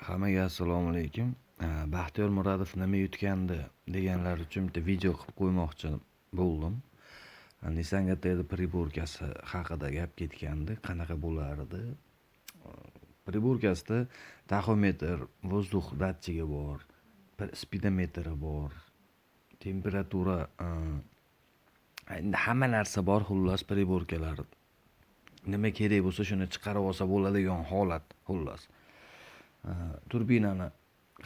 Hammaga assalomu alaykum. Baxtiyor Murodov nima yutgandi deganlar uchun bitta video qilib qo'ymoqchi bo'ldim. Ha, Nissan GT'da priborkasi haqida gap ketgandi, qanaqa bo'lardi. Priborkasida taxometr, vozdux datchigi bor, bir spidometri bor, temperatura, endi hamma narsa bor xullas priborkalar. Nima kerak bo'lsa shuni chiqarib olsa bo'ladigan holat xullas. Turbinani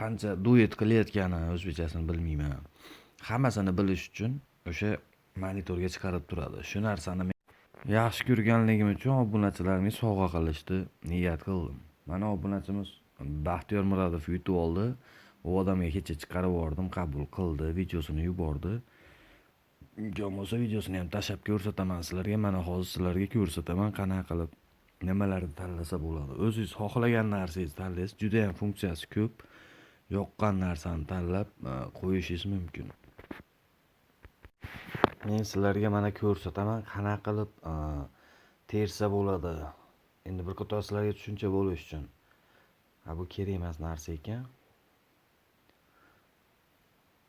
qancha duet qilayotgani o'zbekchasini bilmayman. Hammasini bilish uchun o'sha monitorga chiqarib turadi. Shu narsani men yaxshi ko'rganligim uchun obunachilarimga sovg'a qilishni niyat qildim. Mana obunachimiz Baxtiyor Murodov yutib oldi. U odamga kecha chiqarib yubordim, qabul qildi, videosini yubordi. Imkon bo'lsa videosini ham tashlab ko'rsataman sizlarga. Mana hozir sizlarga ko'rsataman qanaqa qilib nimalarni tanlasa bo'ladi. O'zingiz xohlagan narsangizni tanlaysiz. Juda ham funksiyasi ko'p. Yoqqan narsani tanlab e, qo'yishingiz mumkin. Men sizlarga mana ko'rsataman qanaqa qilib e, tersa bo'ladi. Endi bir qator sizlarga tushuncha bo'lishi uchun. Ha bu kerak emas narsa ekan.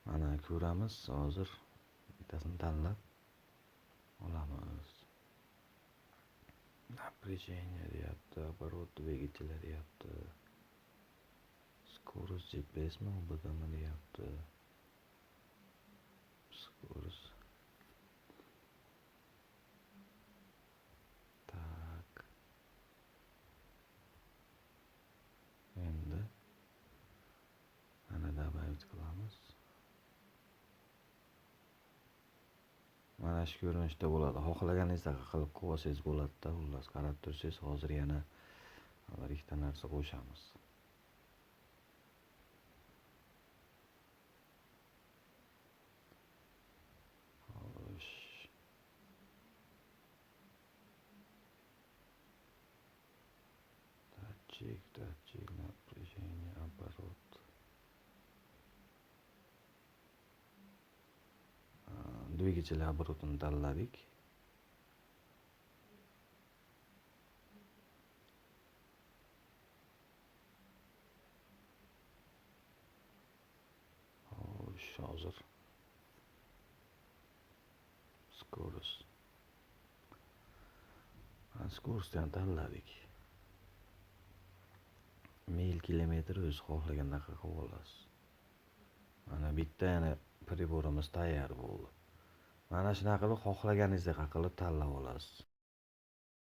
Mana ko'ramiz hozir bittasini tanlab Напряжение deyapti, оборот двигателя deyapti. Скорость GPSmi, OBDmi deyapti. Скорость. Так. Endi mana добавить qilamiz. Mana ko'rinishda bo'ladi. Xohlaganingizdek qilib qo'yib olsangiz bo'ladi-da, xullas qarab tursangiz hozir yana bir ikkita narsa qo'shamiz. Xo'sh. Датчик, датчик, напряжение, оборот. দুই গেছিল আবরতন দাল্লারিক hazır. Skoruz. Skoruz degan tanladik. Mil kilometr o'z xohlagan daqiqa olasiz. Mana bitta yana priborimiz tayyor bo'ldi. Mana shunaqa qilib xohlaganingizdek qilib tanlab olasiz.